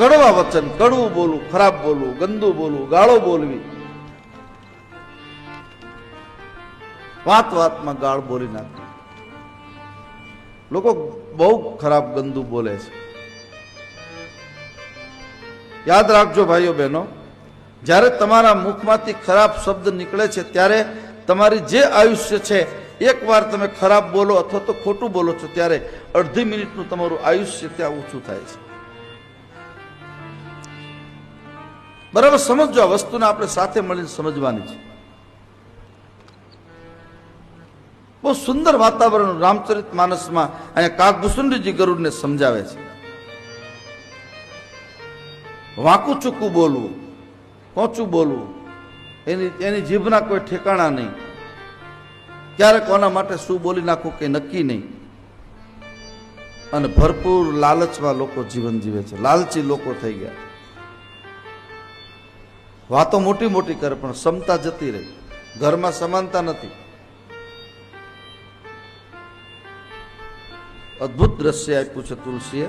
કડવા વચન કડવું બોલવું, ખરાબ બોલવું, ગંદુ બોલવું, ગાળો બોલવી. વાત વાતમાં ગાળ બોલી નાખવી લોકો બહુ ખરાબ, ગંદુ બોલે છે. યાદ રાખજો ભાઈઓ બહેનો, જ્યારે તમારા મુખમાંથી ખરાબ શબ્દ નીકળે છે, ત્યારે તમારી જે આયુષ્ય છે, એકવાર તમે ખરાબ બોલો અથવા તો ખોટું બોલો છો, ત્યારે અડધી મિનિટનું તમારું આયુષ્ય ત્યાં ઓછું થાય છે. બરાબર સમજો આ વસ્તુને આપણે સાથે મળીને સમજવાની છે. બહુ સુંદર વાતાવરણ રામચરિત માનસમાં અહીંયા કાકભૂસુંડીજી ગરુડને સમજાવે છે. વાંકું ચૂકું બોલવું પહોંચું બોલવું, એની એની જીભના કોઈ ઠેકાણા નહીં. ક્યારે કોના માટે શું બોલી નાખવું કે નક્કી નહીં. અને ભરપૂર લાલચમાં લોકો જીવન જીવે છે. લાલચી લોકો થઈ ગયા. વાતો મોટી મોટી કરે, પણ ક્ષમતા જતી રહી. ઘરમાં સમાનતા નથી. અદ્ભુત દ્રશ્ય આપ્યું છે તુલસીએ.